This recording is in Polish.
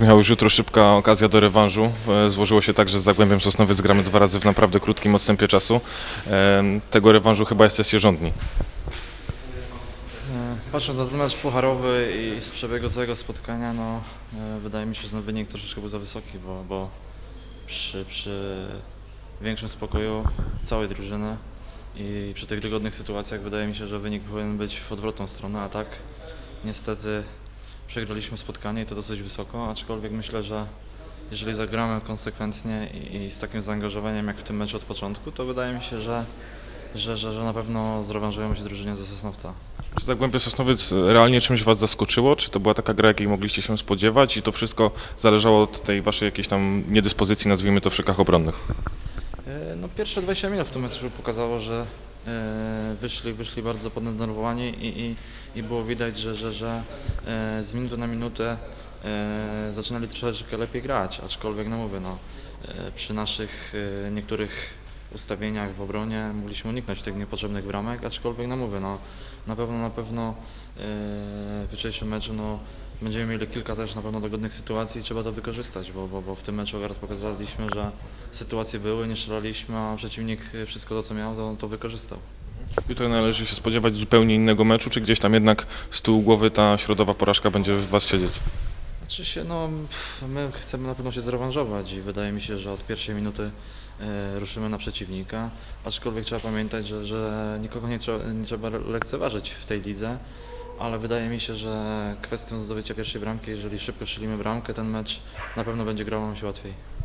Michał, już jutro szybka okazja do rewanżu. E, Złożyło się tak, że z Zagłębiem Sosnowiec gramy dwa razy w naprawdę krótkim odstępie czasu. E, Tego rewanżu chyba jesteście rządni. E, Patrząc na ten mecz pucharowy i z przebiegu całego spotkania, no, wydaje mi się, że ten wynik troszeczkę był za wysoki, bo, bo przy, przy większym spokoju całej drużyny i przy tych wygodnych sytuacjach wydaje mi się, że wynik powinien być w odwrotną stronę, a tak niestety przegraliśmy spotkanie i to dosyć wysoko, aczkolwiek myślę, że jeżeli zagramy konsekwentnie i, i z takim zaangażowaniem jak w tym meczu od początku, to wydaje mi się, że, że, że, że na pewno zrewanżujemy się drużynie ze Sosnowca. Czy Zagłębie Sosnowiec realnie czymś was zaskoczyło? Czy to była taka gra, jakiej mogliście się spodziewać i to wszystko zależało od tej waszej jakiejś tam niedyspozycji, nazwijmy to w szykach obronnych? E, No pierwsze 20 minut w tym meczu pokazało, że wyszli, wyszli bardzo poddenerwowani i, i, i było widać, że, że, że e, z minuty na minutę e, zaczynali troszeczkę lepiej grać, aczkolwiek no mówię, no, e, przy naszych e, niektórych ustawieniach w obronie mogliśmy uniknąć tych niepotrzebnych bramek, aczkolwiek no mówię, no, na pewno na pewno e, w jutrzejszym meczu no, Będziemy mieli kilka też na pewno dogodnych sytuacji i trzeba to wykorzystać, bo, bo, bo w tym meczu akurat pokazaliśmy, że sytuacje były, nie strzelaliśmy, a przeciwnik wszystko to co miał, to, to wykorzystał. Jutro należy się spodziewać zupełnie innego meczu, czy gdzieś tam jednak z tyłu głowy ta środowa porażka będzie w was siedzieć? Znaczy się, no, my chcemy na pewno się zrewanżować i wydaje mi się, że od pierwszej minuty e, ruszymy na przeciwnika, aczkolwiek trzeba pamiętać, że, że nikogo nie trzeba, nie trzeba lekceważyć w tej lidze, ale wydaje mi się, że kwestią zdobycia pierwszej bramki, jeżeli szybko strzelimy bramkę, ten mecz na pewno będzie grał nam się łatwiej.